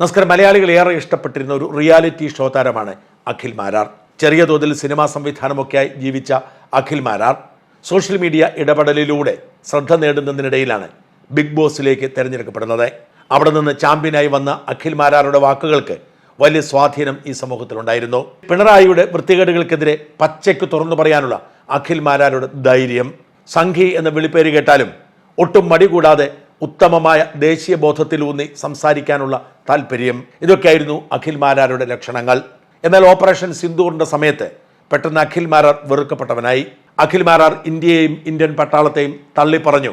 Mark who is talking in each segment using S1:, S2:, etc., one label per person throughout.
S1: നമസ്കാരം. മലയാളികൾ ഏറെ ഇഷ്ടപ്പെട്ടിരുന്ന ഒരു റിയാലിറ്റി ഷോ താരമാണ് അഖിൽ മാരാർ. ചെറിയ തോതിൽ സിനിമാ സംവിധാനമൊക്കെയായി ജീവിച്ച അഖിൽ മാരാർ. സോഷ്യൽ മീഡിയ ഇടപെടലിലൂടെ ശ്രദ്ധ നേടുന്നതിനിടയിലാണ് ബിഗ് ബോസിലേക്ക് തിരഞ്ഞെടുക്കപ്പെടുന്നത്. അവിടെ നിന്ന് ചാമ്പ്യനായി വന്ന അഖിൽ മാരാറുടെ വാക്കുകൾക്ക് വലിയ സ്വാധീനം ഈ സമൂഹത്തിലുണ്ടായിരുന്നു. പിണറായിയുടെ വൃത്തികേടുകൾക്കെതിരെ പച്ചയ്ക്ക് തുറന്നു പറയാനുള്ള അഖിൽ മാരാരുടെ ധൈര്യം. സംഘി എന്ന വിളിപ്പേര് കേട്ടാലും ഒട്ടും മടി കൂടാതെ ഉത്തമമായ ദേശീയ ബോധത്തിലൂന്നി സംസാരിക്കാനുള്ള താല്പര്യം ഇതൊക്കെയായിരുന്നു അഖിൽ മാരാരുടെ ലക്ഷണങ്ങൾ. എന്നാൽ ഓപ്പറേഷൻ സിന്ദൂറിന്റെ സമയത്ത് പെട്ടെന്ന് അഖിൽ മാരാർ വെറുക്കപ്പെട്ടവനായി. അഖിൽ മാരാർ ഇന്ത്യയെയും ഇന്ത്യൻ പട്ടാളത്തെയും തള്ളിപ്പറഞ്ഞു.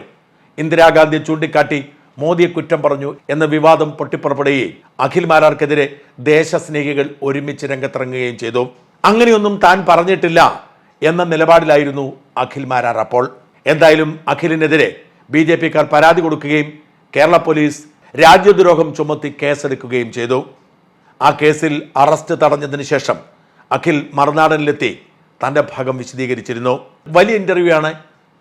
S1: ഇന്ദിരാഗാന്ധി ചൂണ്ടിക്കാട്ടി മോദിയെ കുറ്റം പറഞ്ഞു എന്ന വിവാദം പൊട്ടിപ്പുറപ്പെടുകയും അഖിൽ മാരാർക്കെതിരെ ദേശസ്നേഹികൾ ഒരുമിച്ച് രംഗത്തിറങ്ങുകയും ചെയ്തു. അങ്ങനെയൊന്നും താൻ പറഞ്ഞിട്ടില്ല എന്ന നിലപാടിലായിരുന്നു അഖിൽ മാരാർ അപ്പോൾ. എന്തായാലും അഖിലിനെതിരെ ബി ജെ പിക്കാർ പരാതി കൊടുക്കുകയും കേരള പോലീസ് രാജ്യദ്രോഹം ചുമത്തി കേസെടുക്കുകയും ചെയ്തു. ആ കേസിൽ അറസ്റ്റ് തടഞ്ഞതിന് ശേഷം അഖിൽ മറുനാടനിലെത്തി തന്റെ ഭാഗം വിശദീകരിച്ചിരുന്നു. വലിയ ഇന്റർവ്യൂ ആണ്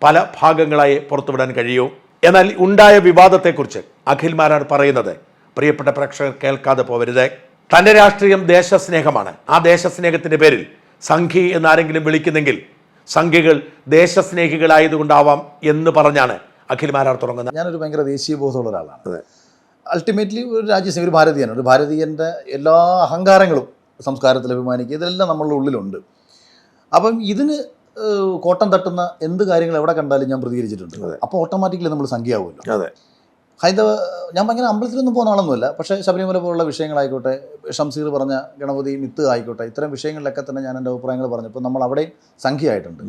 S1: പല ഭാഗങ്ങളായി പുറത്തുവിടാൻ കഴിയൂ. എന്നാൽ ഉണ്ടായ വിവാദത്തെക്കുറിച്ച് അഖിൽ മാരാർ പറയുന്നത്. പ്രിയപ്പെട്ട പ്രേക്ഷകർ കേൾക്കാതെ പോവരുത്. തന്റെ രാഷ്ട്രീയം ദേശസ്നേഹമാണ്. ആ ദേശസ്നേഹത്തിന്റെ പേരിൽ സംഘി എന്നാരെങ്കിലും വിളിക്കുന്നെങ്കിൽ സംഘികൾ ദേശസ്നേഹികളായതുകൊണ്ടാവാം എന്ന് പറഞ്ഞാണ് അഖിൽ മാരാർ തുടങ്ങുന്ന
S2: ഞാനൊരു ഭയങ്കര ദേശീയ ബോധമുള്ള ഒരാളാണ് അൾട്ടിമേറ്റ്ലി ഒരു രാജ്യസേവ ഒരു ഭാരതീയനാണ് ഒരു ഭാരതീയന്റെ എല്ലാ അഹങ്കാരങ്ങളും സംസ്കാരത്തിൽ അഭിമാനിക്കുക ഇതെല്ലാം നമ്മളുടെ ഉള്ളിലുണ്ട്. അപ്പം ഇതിന് കോട്ടം തട്ടുന്ന എന്ത് കാര്യങ്ങൾ എവിടെ കണ്ടാലും ഞാൻ പ്രതികരിച്ചിട്ടുണ്ട്. അപ്പോൾ ഓട്ടോമാറ്റിക്കലി നമ്മൾ സംഖ്യയാവുമല്ലോ.
S1: അതെ.
S2: ഹൈന്ദവ ഞാൻ ഭയങ്കര അമ്പലത്തിലൊന്നും പോകുന്ന ആളൊന്നുമല്ല. പക്ഷേ ശബരിമല പോലുള്ള വിഷയങ്ങളായിക്കോട്ടെ ഷംസീർ പറഞ്ഞ ഗണപതി മിത്ത് ആയിക്കോട്ടെ ഇത്തരം വിഷയങ്ങളിലൊക്കെ തന്നെ ഞാൻ എന്റെ അഭിപ്രായങ്ങൾ പറഞ്ഞു പറഞ്ഞപ്പോൾ നമ്മൾ അവിടെയും സംഖ്യയായിട്ടുണ്ട്.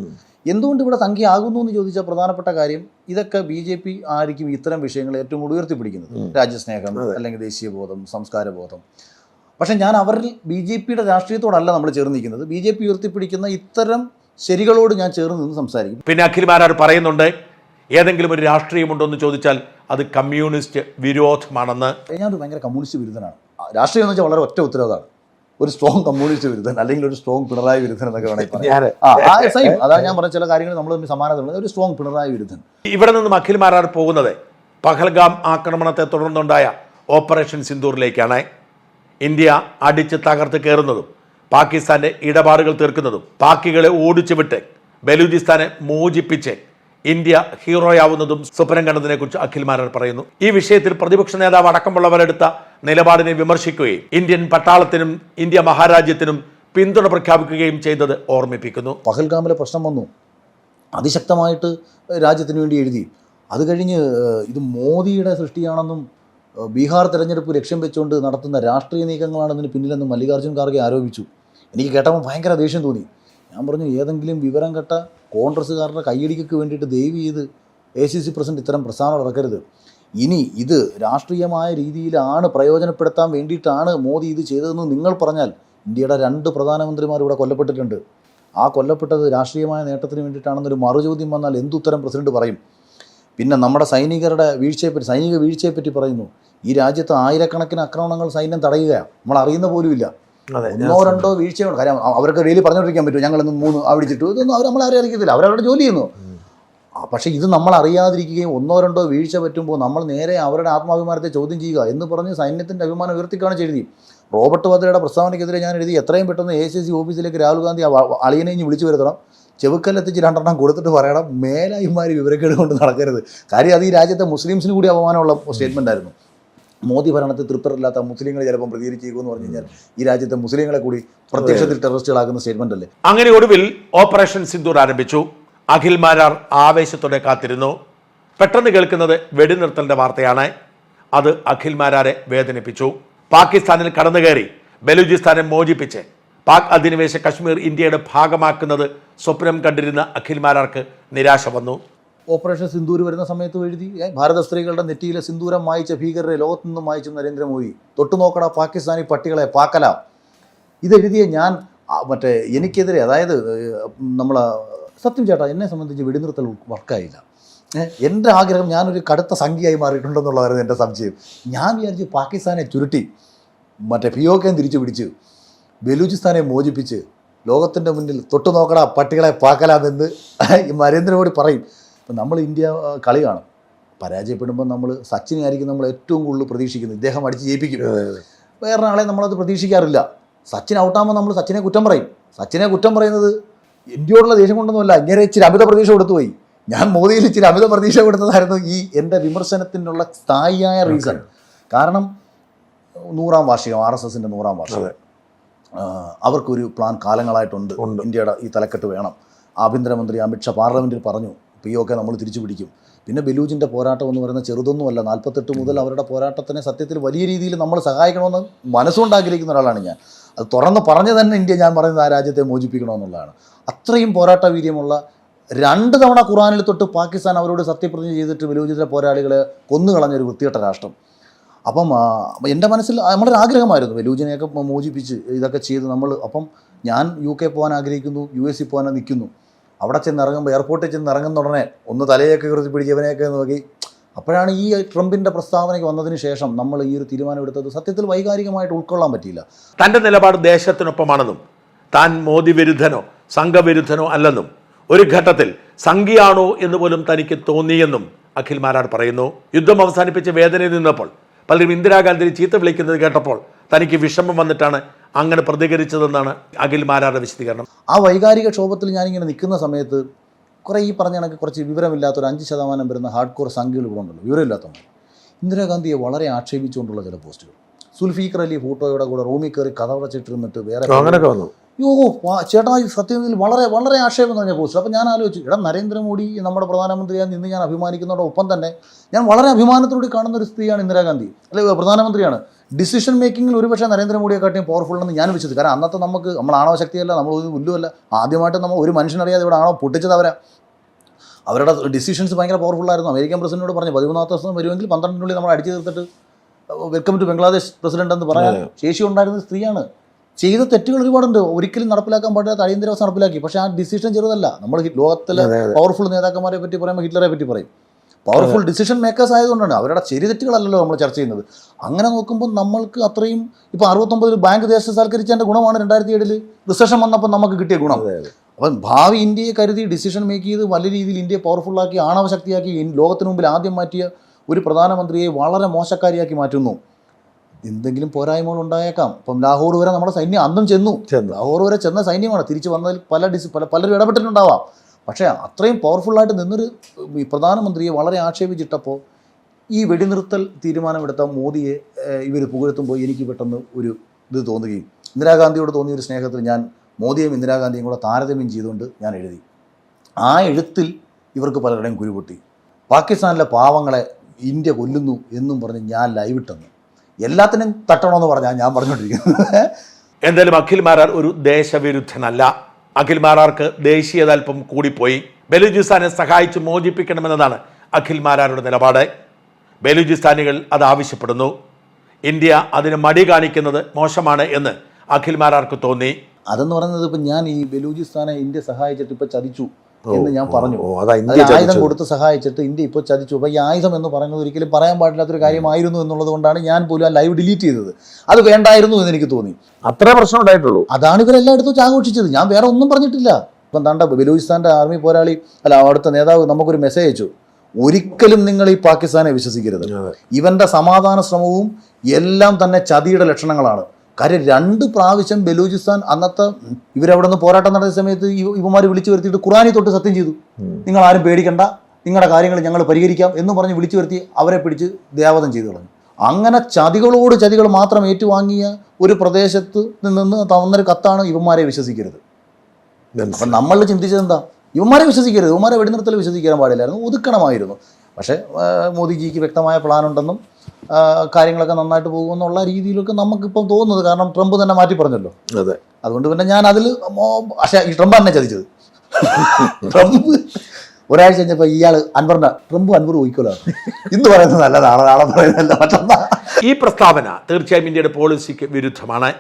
S2: എന്തുകൊണ്ട് ഇവിടെ സംഖ്യ ആകുന്നു എന്ന് ചോദിച്ച പ്രധാനപ്പെട്ട കാര്യം ഇതൊക്കെ ബി ജെ പി ആയിരിക്കും ഇത്തരം വിഷയങ്ങൾ ഏറ്റവും കൂടുതൽ ഉയർത്തിപ്പിടിക്കുന്നത്. രാജ്യസ്നേഹം അല്ലെങ്കിൽ ദേശീയബോധം സംസ്കാരബോധം. പക്ഷേ ഞാൻ അവരിൽ ബി ജെ പിയുടെ രാഷ്ട്രീയത്തോടല്ല നമ്മൾ ചേർന്ന് നിൽക്കുന്നത് ബി ജെ പി ഉയർത്തിപ്പിടിക്കുന്ന ഇത്തരം ശരികളോട് ഞാൻ ചേർന്ന് നിന്ന് സംസാരിക്കും.
S1: പിന്നെ അഖിൽമാരാർ പറയുന്നുണ്ട് ഏതെങ്കിലും ഒരു രാഷ്ട്രീയമുണ്ടോ എന്ന് ചോദിച്ചാൽ അത് കമ്മ്യൂണിസ്റ്റ് വിരോധമാണെന്ന്.
S2: ഞാനൊരു ഭയങ്കര കമ്മ്യൂണിസ്റ്റ് വിരുദ്ധനാണ്. രാഷ്ട്രീയം എന്ന് വെച്ചാൽ വളരെ ഒറ്റ ഉത്തരവാദമാണ്. ഒരു സ്ട്രോങ് കമ്മ്യൂണിസ്റ്റ് വിരുദ്ധൻ അല്ലെങ്കിൽ ഒരു സ്ട്രോങ് പിണറായി വിരുദ്ധൻ എന്നൊക്കെ വേണമെങ്കിൽ ആ സെയിം അതാണ് ഞാൻ പറഞ്ഞ ചില കാര്യങ്ങൾ നമ്മൾ തമ്മിൽ സമാനതയുള്ളത് ഒരു സ്ട്രോങ് പിണറായി വിരുദ്ധൻ.
S1: ഇവിടെ നിന്നും അഖിൽ മാരാർ പോകുന്നത്. പഹൽഗാം ആക്രമണത്തെ തുടർന്നുണ്ടായ ഓപ്പറേഷൻ സിന്ദൂറിലേക്കാണ് ഇന്ത്യ അടിച്ച് തകർത്ത് കയറുന്നതും പാകിസ്ഥാന്റെ ഇടപാടുകൾ തീർക്കുന്നതും പാക്കികളെ ഓടിച്ചുവിട്ട് ബലൂചിസ്ഥാനെ മോചിപ്പിച്ച് ഇന്ത്യ ഹീറോയാവുന്നതും സ്വപ്നം കണ്ടതിനെ കുറിച്ച് അഖിൽ മാരാർ പറയുന്നു. ഈ വിഷയത്തിൽ പ്രതിപക്ഷ നേതാവ് അടക്കമുള്ളവരെടുത്ത നിലപാടിനെ വിമർശിക്കുകയും ഇന്ത്യൻ പട്ടാളത്തിനും ഇന്ത്യ മഹാരാജ്യത്തിനും പിന്തുണ പ്രഖ്യാപിക്കുകയും ചെയ്തത് ഓർമ്മിപ്പിക്കുന്നു.
S2: പഹൽഗാമിലെ പ്രശ്നം വന്നു. അതിശക്തമായിട്ട് രാജ്യത്തിന് വേണ്ടി എഴുതി. അത് കഴിഞ്ഞ് ഇത് മോദിയുടെ സൃഷ്ടിയാണെന്നും ബീഹാർ തെരഞ്ഞെടുപ്പ് ലക്ഷ്യം വെച്ചുകൊണ്ട് നടത്തുന്ന രാഷ്ട്രീയ നീക്കങ്ങളാണ് ഇതിന് പിന്നിലെന്നും മല്ലികാർജുൻ ഖാർഗെ ആരോപിച്ചു. എനിക്ക് കേട്ടപ്പോൾ ഭയങ്കര ദേഷ്യം തോന്നി. ഞാൻ പറഞ്ഞു ഏതെങ്കിലും വിവരം കെട്ട കോൺഗ്രസ്സുകാരുടെ കയ്യടിക്ക് വേണ്ടിയിട്ട് ദയവ് ചെയ്ത് എ സി സി പ്രസിഡന്റ് ഇത്തരം പ്രസ്താവന ഇറക്കരുത്. ഇനി ഇത് രാഷ്ട്രീയമായ രീതിയിലാണ് പ്രയോജനപ്പെടുത്താൻ വേണ്ടിയിട്ടാണ് മോദി ഇത് ചെയ്തതെന്ന് നിങ്ങൾ പറഞ്ഞാൽ ഇന്ത്യയുടെ രണ്ട് പ്രധാനമന്ത്രിമാർ ഇവിടെ കൊല്ലപ്പെട്ടിട്ടുണ്ട്. ആ കൊല്ലപ്പെട്ടത് രാഷ്ട്രീയമായ നേട്ടത്തിന് വേണ്ടിയിട്ടാണെന്നൊരു മറുചോദ്യം വന്നാൽ എന്തുത്തരം പ്രസിഡന്റ് പറയും? പിന്നെ നമ്മുടെ സൈനികരുടെ വീഴ്ചയെപ്പറ്റി സൈനിക വീഴ്ചയെപ്പറ്റി പറയുന്നു. ഈ രാജ്യത്ത് ആയിരക്കണക്കിന് ആക്രമണങ്ങൾ സൈന്യം തടയുകയാണ്. നമ്മൾ അറിയുന്ന പോലുമില്ല. ഒന്നോ രണ്ടോ വീഴ്ചയുണ്ട് കാര്യം അവർക്ക് ഡെയിലി പറഞ്ഞുകൊണ്ടിരിക്കാൻ പറ്റും ഞങ്ങളിന്ന് മൂന്ന് അവിടിച്ചിട്ടു. ഇതൊന്നും അവർ നമ്മളെ അറിയിക്കത്തില്ല അവരവരുടെ ജോലി ചെയ്യുന്നു. പക്ഷേ ഇത് നമ്മൾ അറിയാതിരിക്കുകയും ഒന്നോ രണ്ടോ വീഴ്ച പറ്റുമ്പോൾ നമ്മൾ നേരെ അവരുടെ ആത്മാഭിമാനത്തെ ചോദ്യം ചെയ്യുക എന്ന് പറഞ്ഞ് സൈന്യത്തിന്റെ അഭിമാനം ഉയർത്തിക്കാണിച്ച് എഴുതി റോബർട്ട് വദ്രയുടെ പ്രസ്താവനയ്ക്കെതിരെ ഞാൻ എഴുതി എത്രയും പെട്ടെന്ന് എ സി സി ഓഫീസിലേക്ക് രാഹുൽ ഗാന്ധി അളിയനെ ഇനി വിളിച്ചു വരുത്തണം. ചെവുക്കല്ലെത്തിച്ച് രണ്ടെണ്ണം കൊടുത്തിട്ട് പറയണം. മേലായിമാര് വിവരക്കേട് കൊണ്ട് നടക്കരുത്. കാര്യം അത് ഈ രാജ്യത്തെ മുസ്ലിംസിന് കൂടി അപമാനമുള്ള സ്റ്റേറ്റ്മെന്റ് ആയിരുന്നു. മോദി ഭരണത്തിൽ തൃപ്തരല്ലാത്ത മുസ്ലിങ്ങൾ ചിലപ്പം പ്രതികരിച്ചേക്കുമെന്ന് പറഞ്ഞു കഴിഞ്ഞാൽ ഈ രാജ്യത്തെ മുസ്ലിങ്ങളെ കൂടി പ്രത്യക്ഷത്തിൽ ടെററിസ്റ്റുകളാക്കുന്ന സ്റ്റേറ്റ്മെന്റ് അല്ലേ?
S1: അങ്ങനെ ഒടുവിൽ ഓപ്പറേഷൻ സിന്ദൂർ ആരംഭിച്ചു. അഖിൽ മാരാർ ആവേശത്തോടെ കാത്തിരുന്നു. പെട്ടെന്ന് കേൾക്കുന്നത് വെടിനിർത്തലിന്റെ വാർത്തയാണ്. അത് അഖിൽ മാരാരെ വേദനിപ്പിച്ചു. പാകിസ്ഥാനിൽ കടന്നു കയറി ബലൂചിസ്ഥാനെ മോചിപ്പിച്ച് പാക് അധിനിവേശ കശ്മീർ ഇന്ത്യയുടെ ഭാഗമാക്കുന്നത് സ്വപ്നം കണ്ടിരുന്ന അഖിൽ മാരാർക്ക് നിരാശ വന്നു.
S2: ഓപ്പറേഷൻ സിന്ദൂർ വരുന്ന സമയത്ത് എഴുതി. ഭാരത സ്ത്രീകളുടെ നെറ്റിയിലെ സിന്ദൂരം മായിച്ച ഭീകരരെ ലോകത്തു നിന്നും മായിച്ച നരേന്ദ്രമോദി. തൊട്ടു നോക്കട പാകിസ്ഥാനി പട്ടികളെ പാക്കല. ഇതെഴുതിയ ഞാൻ മറ്റേ എനിക്കെതിരെ അതായത് നമ്മൾ സത്യം ചേട്ടാ എന്നെ സംബന്ധിച്ച് വെടിനിർത്തൽ വർക്കായില്ല. എന്റെ ആഗ്രഹം ഞാനൊരു കടുത്ത സംഖ്യയായി മാറിയിട്ടുണ്ടെന്നുള്ളതായിരുന്നു എന്റെ സംശയം. ഞാൻ വിചാരിച്ച് പാകിസ്ഥാനെ ചുരുട്ടി മറ്റേ പിയോക്കെ തിരിച്ചു പിടിച്ച് ബലൂചിസ്ഥാനെ മോചിപ്പിച്ച് ലോകത്തിന്റെ മുന്നിൽ തൊട്ടു നോക്കട പട്ടികളെ പാക്കലാമെന്ന് നരേന്ദ്രമോദി പറയും. ഇപ്പം നമ്മൾ ഇന്ത്യ കളി കാണും. പരാജയപ്പെടുമ്പോൾ നമ്മൾ സച്ചിനെ ആയിരിക്കും നമ്മൾ ഏറ്റവും കൂടുതൽ പ്രതീക്ഷിക്കുന്നത്. ഇദ്ദേഹം അടിച്ച് ജയിപ്പിക്കും. വേറെ ആളെ നമ്മളത് പ്രതീക്ഷിക്കാറില്ല. സച്ചിൻ ഔട്ടാകുമ്പോൾ നമ്മൾ സച്ചിനെ കുറ്റം പറയും. സച്ചിനെ കുറ്റം പറയുന്നത് ഇന്ത്യയോടുള്ള ദേഷ്യം കൊണ്ടൊന്നുമല്ല. ഇങ്ങനെ ഇച്ചിരി അമിത പ്രതീക്ഷ കൊടുത്തുപോയി ഞാൻ മോദിയിൽ ഇച്ചിരി അമിത പ്രതീക്ഷ കൊടുത്തതായിരുന്നു ഈ എന്റെ വിമർശനത്തിനുള്ള സ്ഥായിയായ റീസൺ. കാരണം നൂറാം വാർഷികം ആർ എസ് എസിന്റെ നൂറാം വാർഷികം. അവർക്കൊരു പ്ലാൻ കാലങ്ങളായിട്ടുണ്ട് ഇന്ത്യയുടെ ഈ തലക്കെട്ട് വേണം. ആഭ്യന്തരമന്ത്രി അമിത്ഷാ പാർലമെന്റിൽ പറഞ്ഞു പി ഒക്കെ നമ്മൾ തിരിച്ചു പിടിക്കും. പിന്നെ ബലൂജിന്റെ പോരാട്ടം എന്ന് പറയുന്നത് ചെറുതൊന്നുമല്ല. നാൽപ്പത്തെട്ട് മുതൽ അവരുടെ പോരാട്ടത്തിനെ സത്യത്തിൽ വലിയ രീതിയിൽ നമ്മൾ സഹായിക്കണമെന്ന് മനസ്സുകൊണ്ട് ആഗ്രഹിക്കുന്ന ഒരാളാണ് ഞാൻ. അത് തുറന്ന് പറഞ്ഞു തന്നെ ഇന്ത്യ ഞാൻ പറയുന്നത് ആ രാജ്യത്തെ മോചിപ്പിക്കണമെന്നുള്ളതാണ്. അത്രയും പോരാട്ട വീര്യമുള്ള രണ്ട് തവണ ഖുറാനിൽ തൊട്ട് പാകിസ്ഥാൻ അവരോട് സത്യപ്രതിജ്ഞ ചെയ്തിട്ട് ബലൂചിതരെ പോരാളികളെ കൊന്നുകളഞ്ഞൊരു വൃത്തികെട്ട രാഷ്ട്രം. അപ്പം എന്റെ മനസ്സിൽ നമ്മുടെ ഒരു ആഗ്രഹമായിരുന്നു ബലൂജിനെയൊക്കെ മോചിപ്പിച്ച് ഇതൊക്കെ ചെയ്ത് നമ്മൾ അപ്പം ഞാൻ യു കെ പോകാൻ ആഗ്രഹിക്കുന്നു യു എസ് സി പോകാൻ നിൽക്കുന്നു. അവിടെ ചെന്ന് ഇറങ്ങുമ്പോൾ എയർപോർട്ടിൽ ചെന്ന് ഇറങ്ങുന്ന ഉടനെ ഒന്ന് തലയൊക്കെ കുറിച്ച് പിടിച്ചവനെയൊക്കെ നോക്കി. അപ്പോഴാണ് ഈ ട്രംപിന്റെ പ്രസ്താവനയ്ക്ക് വന്നതിന് ശേഷം നമ്മൾ ഈ ഒരു തീരുമാനമെടുത്തത് സത്യത്തിൽ വൈകാരികമായിട്ട് ഉൾക്കൊള്ളാൻ പറ്റിയില്ല.
S1: തന്റെ നിലപാട് ദേശത്തിനൊപ്പമാണെന്നും താൻ മോദി വിരുദ്ധനോ സംഘവിരുദ്ധനോ അല്ലെന്നും ഒരു ഘട്ടത്തിൽ സംഘിയാണോ എന്ന് പോലും തനിക്ക് തോന്നിയെന്നും അഖിൽ മാരാട് പറയുന്നു. യുദ്ധം അവസാനിപ്പിച്ച് വേദനയിൽ നിന്നപ്പോൾ പലരും ഇന്ദിരാഗാന്ധിയെ ചീത്ത വിളിക്കുന്നത് കേട്ടപ്പോൾ തനിക്ക് വിഷമം വന്നിട്ടാണ് അങ്ങനെ പ്രതികരിച്ചതെന്നാണ് അഖിൽ മാരാരുടെ വിശദീകരണം.
S2: ആ വൈകാരിക ക്ഷോഭത്തിൽ ഞാനിങ്ങനെ നിൽക്കുന്ന സമയത്ത് കുറേ ഈ പറഞ്ഞ കണക്ക് കുറച്ച് വിവരമില്ലാത്ത ഒരു അഞ്ച് ശതമാനം വരുന്ന ഹാർഡ് കോർ സംഖ്യകൾ ഇവിടെ ഉണ്ടല്ലോ വിവരമില്ലാത്തവർ ഇന്ദിരാഗാന്ധിയെ വളരെ ആക്ഷേപിച്ചുകൊണ്ടുള്ള ചില പോസ്റ്റുകൾ. സുൽഫീഖർ അലി ഫോട്ടോയുടെ കൂടെ റൂമിൽ കയറി കഥ വച്ചിട്ടിരുന്നിട്ട് വേറെ
S1: അങ്ങനെയൊക്കെ വന്നു.
S2: യോ ചേട്ടാ സത്യത്തിൽ വളരെ വളരെ ആക്ഷേപം നിറഞ്ഞ പോസ്റ്റ് അപ്പോൾ ഞാൻ ആലോചിച്ചു എടാ നരേന്ദ്രമോദി നമ്മുടെ പ്രധാനമന്ത്രിയായി നിന്ന് ഞാൻ അഭിമാനിക്കുന്നതോടെ ഒപ്പം തന്നെ ഞാൻ വളരെ അഭിമാനത്തോടെ കാണുന്ന ഒരു സ്ത്രീയാണ് ഇന്ദിരാഗാന്ധി അല്ലെ പ്രധാനമന്ത്രിയാണ്. ഡിസിഷൻ മേക്കിങ്ങിൽ ഒരുപക്ഷെ നരേന്ദ്രമോദിയെക്കാട്ടിയും പവർഫുൾ എന്ന് ഞാൻ വിശ്വസിച്ചു. കാരണം അന്നത്തെ നമുക്ക് നമ്മൾ ആണവ ശക്തിയല്ല നമ്മൾ ഒരു പുല്ലുമല്ല. ആദ്യമായിട്ട് നമ്മൾ ഒരു മനുഷ്യനറിയാതെ ഇവിടെ ആണോ പൊട്ടിച്ചത് അവരാ. അവരുടെ ഡിസിഷൻസ് ഭയങ്കര പവർഫുൾ ആയിരുന്നു. അമേരിക്കൻ പ്രസിഡന്റിനോട് പറഞ്ഞു പതിമൂന്നാമത്തെ ദിവസം വരുമെങ്കിൽ പന്ത്രണ്ടിനുള്ളിൽ നമ്മൾ അടിച്ചു തീർത്തിട്ട് വെൽക്കം ടു ബംഗ്ലാദേശ് പ്രസിഡന്റ് എന്ന് പറയാൻ ശേഷി ഉണ്ടായിരുന്ന സ്ത്രീയാണ്. ചെയ്ത തെറ്റുകൾ ഒരുപാടുണ്ട്. ഒരിക്കലും നടപ്പിലാക്കാൻ പാടില്ല അടിയന്തര അവസ്ഥ നടപ്പിലാക്കി. പക്ഷേ ആ ഡിസിഷൻ ചെറുതല്ല. നമ്മൾ ലോകത്തിലെ പവർഫുൾ നേതാക്കന്മാരെ പറ്റി പറയുമ്പോൾ ഹിറ്റ്ലറെ പറ്റി പറയും. പവർഫുൾ ഡിസിഷൻ മേക്കേഴ്സ് ആയതുകൊണ്ടാണ്. അവരുടെ ചെറിയ തെറ്റുകളല്ലല്ലോ നമ്മൾ ചർച്ച ചെയ്യുന്നത്. അങ്ങനെ നോക്കുമ്പോൾ നമ്മൾക്ക് അത്രയും ഇപ്പോൾ അറുപത്തൊമ്പതിൽ ബാങ്ക് ദേശസാൽക്കരിച്ചതിന്റെ ഗുണമാണ് രണ്ടായിരത്തി ഏഴിൽ റിസഷൻ വന്നപ്പോൾ നമുക്ക് കിട്ടിയ ഗുണം. അപ്പം ഭാവി ഇന്ത്യയെ കരുതി ഡിസിഷൻ മേക്ക് ചെയ്ത് വലിയ രീതിയിൽ ഇന്ത്യയെ പവർഫുള്ളാക്കി ആണവശക്തിയാക്കി ലോകത്തിന് മുമ്പിൽ ആദ്യം മാറ്റിയ ഒരു പ്രധാനമന്ത്രിയെ വളരെ മോശക്കാരിയാക്കി മാറ്റുന്നു. എന്തെങ്കിലും പോരായ്മകൾ ഉണ്ടായേക്കാം. ഇപ്പം ലാഹോർ വരെ നമ്മുടെ സൈന്യം അന്നും ചെന്നു.
S1: ചെന്നു.
S2: ലാഹോർ വരെ ചെന്ന സൈന്യമാണ്. തിരിച്ചു വന്നതിൽ പല ഡിസ് പല പലരും ഇടപെട്ടിട്ടുണ്ടാവാം. പക്ഷേ അത്രയും പവർഫുള്ളായിട്ട് നിന്നൊരു ഈ പ്രധാനമന്ത്രിയെ വളരെ ആക്ഷേപിച്ചിട്ടപ്പോൾ ഈ വെടിനിർത്തൽ തീരുമാനമെടുത്ത മോദിയെ ഇവർ പുകഴ്ത്തുമ്പോൾ എനിക്ക് പെട്ടെന്ന് ഒരു ഇത് തോന്നുകയും ഇന്ദിരാഗാന്ധിയോട് തോന്നിയ ഒരു സ്നേഹത്തിൽ ഞാൻ മോദിയും ഇന്ദിരാഗാന്ധിയും കൂടെ താരതമ്യം ചെയ്തുകൊണ്ട് ഞാൻ എഴുതി. ആ എഴുത്തിൽ ഇവർക്ക് പലരുടെയും കുരുപൊട്ടി. പാകിസ്ഥാനിലെ പാവങ്ങളെ ഇന്ത്യ കൊല്ലുന്നു എന്നും പറഞ്ഞ് ഞാൻ ലൈവ് ഇട്ടെന്ന്. എല്ലാത്തിനും തട്ടണമെന്ന് പറഞ്ഞാൽ ഞാൻ പറഞ്ഞുകൊണ്ടിരിക്കുന്നത്
S1: എന്തായാലും അഖിൽ മാരാർ ഒരു ദേശവിരുദ്ധനല്ല. അഖിൽ മാരാർക്ക് ദേശീയത അല്പം കൂടിപ്പോയി. ബലൂചിസ്ഥാനെ സഹായിച്ച് മോചിപ്പിക്കണമെന്നതാണ് അഖിൽ മാരാരുടെ നിലപാട്. ബലൂചിസ്ഥാനികൾ അത് ആവശ്യപ്പെടുന്നു. ഇന്ത്യ അതിന് മടി കാണിക്കുന്നത് മോശമാണ് എന്ന് അഖിൽ മാരാർക്ക് തോന്നി.
S2: അതെന്ന് പറയുന്നത് ഇപ്പം ഞാൻ ഈ ബലൂചിസ്ഥാനെ ഇന്ത്യ സഹായിച്ചിട്ട് ഇപ്പം ചതിച്ചു. എന്ന് ഞാൻ പറഞ്ഞു. ആയുധം കൊടുത്ത് സഹായിച്ചിട്ട് ഇന്ത്യ ഇപ്പോൾ ചതിച്ചു. അപ്പോൾ ഈ ആയുധം എന്ന് പറയുന്നത് ഒരിക്കലും പറയാൻ പാടില്ലാത്തൊരു കാര്യമായിരുന്നു എന്നുള്ളത് കൊണ്ടാണ് ഞാൻ പോലും ആ ലൈവ് ഡിലീറ്റ് ചെയ്തത്. അത് വേണ്ടായിരുന്നു എന്ന് എനിക്ക് തോന്നി.
S1: അത്ര പ്രശ്നം ഉണ്ടായിട്ടുള്ളൂ.
S2: അതാണ് ഇവരെല്ലായിടത്തും ആഘോഷിച്ചത്. ഞാൻ വേറെ ഒന്നും പറഞ്ഞിട്ടില്ല. ഇപ്പം താണ്ട ബലൂചിസ്ഥാന്റെ ആർമി പോരാളി അല്ല അവിടുത്തെ നേതാവ് നമുക്കൊരു മെസ്സേജ് അയച്ചു. ഒരിക്കലും നിങ്ങൾ ഈ പാകിസ്ഥാനെ വിശ്വസിക്കരുത്. ഇവന്റെ സമാധാന ശ്രമവും എല്ലാം തന്നെ ചതിയുടെ ലക്ഷണങ്ങളാണ്. കാര്യം രണ്ട് പ്രാവശ്യം ബലൂചിസ്ഥാൻ അന്നത്തെ ഇവരവിടെ നിന്ന് പോരാട്ടം നടത്തിയ സമയത്ത് ഇവമാർ വിളിച്ചു വരുത്തിയിട്ട് ഖുറാനി തൊട്ട് സത്യം ചെയ്തു. നിങ്ങൾ ആരും പേടിക്കണ്ട. നിങ്ങളുടെ കാര്യങ്ങൾ ഞങ്ങൾ പരിഹരിക്കാം എന്ന് പറഞ്ഞ് വിളിച്ചു വരുത്തി അവരെ പിടിച്ച് ദേവതം ചെയ്തു കളഞ്ഞു. അങ്ങനെ ചതികളോട് ചതികൾ മാത്രം ഏറ്റുവാങ്ങിയ ഒരു പ്രദേശത്ത് നിന്ന് തന്നൊരു കത്താണ് ഇവന്മാരെ വിശ്വസിക്കരുത്. അപ്പം നമ്മൾ ചിന്തിച്ചത് എന്താ ഇവന്മാരെ വിശ്വസിക്കരുത്. ഇവന്മാരെ വെടിനിർത്തൽ വിശ്വസിക്കാൻ പാടില്ലായിരുന്നു. ഒതുക്കണമായിരുന്നു. പക്ഷേ മോദിജിക്ക് വ്യക്തമായ പ്ലാൻ ഉണ്ടെന്നും കാര്യങ്ങളൊക്കെ നന്നായിട്ട് പോകുമെന്നുള്ള രീതിയിലൊക്കെ നമുക്കിപ്പം തോന്നുന്നത്. കാരണം ട്രംപ് തന്നെ മാറ്റി പറഞ്ഞല്ലോ.
S1: അതെ.
S2: അതുകൊണ്ട് പിന്നെ ഞാൻ അതിൽ പക്ഷേ ഈ ട്രംപ് തന്നെ ചതിച്ചത്. ട്രംപ് ഒരാഴ്ച കഴിഞ്ഞപ്പോൾ ഇയാൾ അൻവറിന്റെ ട്രംപ് അൻവർ പോയിക്കോലാണ് ഇന്ന് പറയുന്നത് നല്ല നാളെ പറയുന്നത് പറയുന്നതല്ല മറ്റന്നാ.
S1: ഈ പ്രസ്താവന തീർച്ചയായും ഇന്ത്യയുടെ പോളിസിക്ക് വിരുദ്ധമാണ്.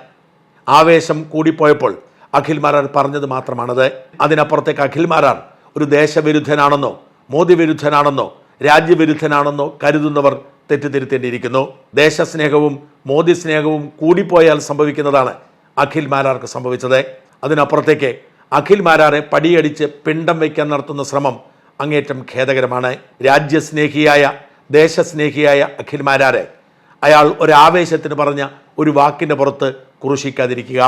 S1: ആവേശം കൂടിപ്പോയപ്പോൾ അഖിൽ മാരാർ പറഞ്ഞത് മാത്രമാണത്. അതിനപ്പുറത്തേക്ക് അഖിൽ മാരാർ ഒരു ദേശവിരുദ്ധനാണെന്നോ മോദി വിരുദ്ധനാണെന്നോ രാജ്യവിരുദ്ധനാണെന്നോ കരുതുന്നവർ തെറ്റിദ്ധരുത്തേണ്ടിയിരിക്കുന്നു. ദേശസ്നേഹവും മോദി സ്നേഹവും കൂടിപ്പോയാൽ സംഭവിക്കുന്നതാണ് അഖിൽ മാരാർക്ക് സംഭവിച്ചത്. അതിനപ്പുറത്തേക്ക് അഖിൽ മാരാറെ പടിയടിച്ച് പിണ്ടം വയ്ക്കാൻ നടത്തുന്ന ശ്രമം അങ്ങേറ്റം ഖേദകരമാണ്. രാജ്യസ്നേഹിയായ ദേശസ്നേഹിയായ അഖിൽ മാരാരെ അയാൾ ഒരാവേശത്തിന് പറഞ്ഞ ഒരു വാക്കിന്റെ പുറത്ത് കുറിശിക്കാതിരിക്കുക.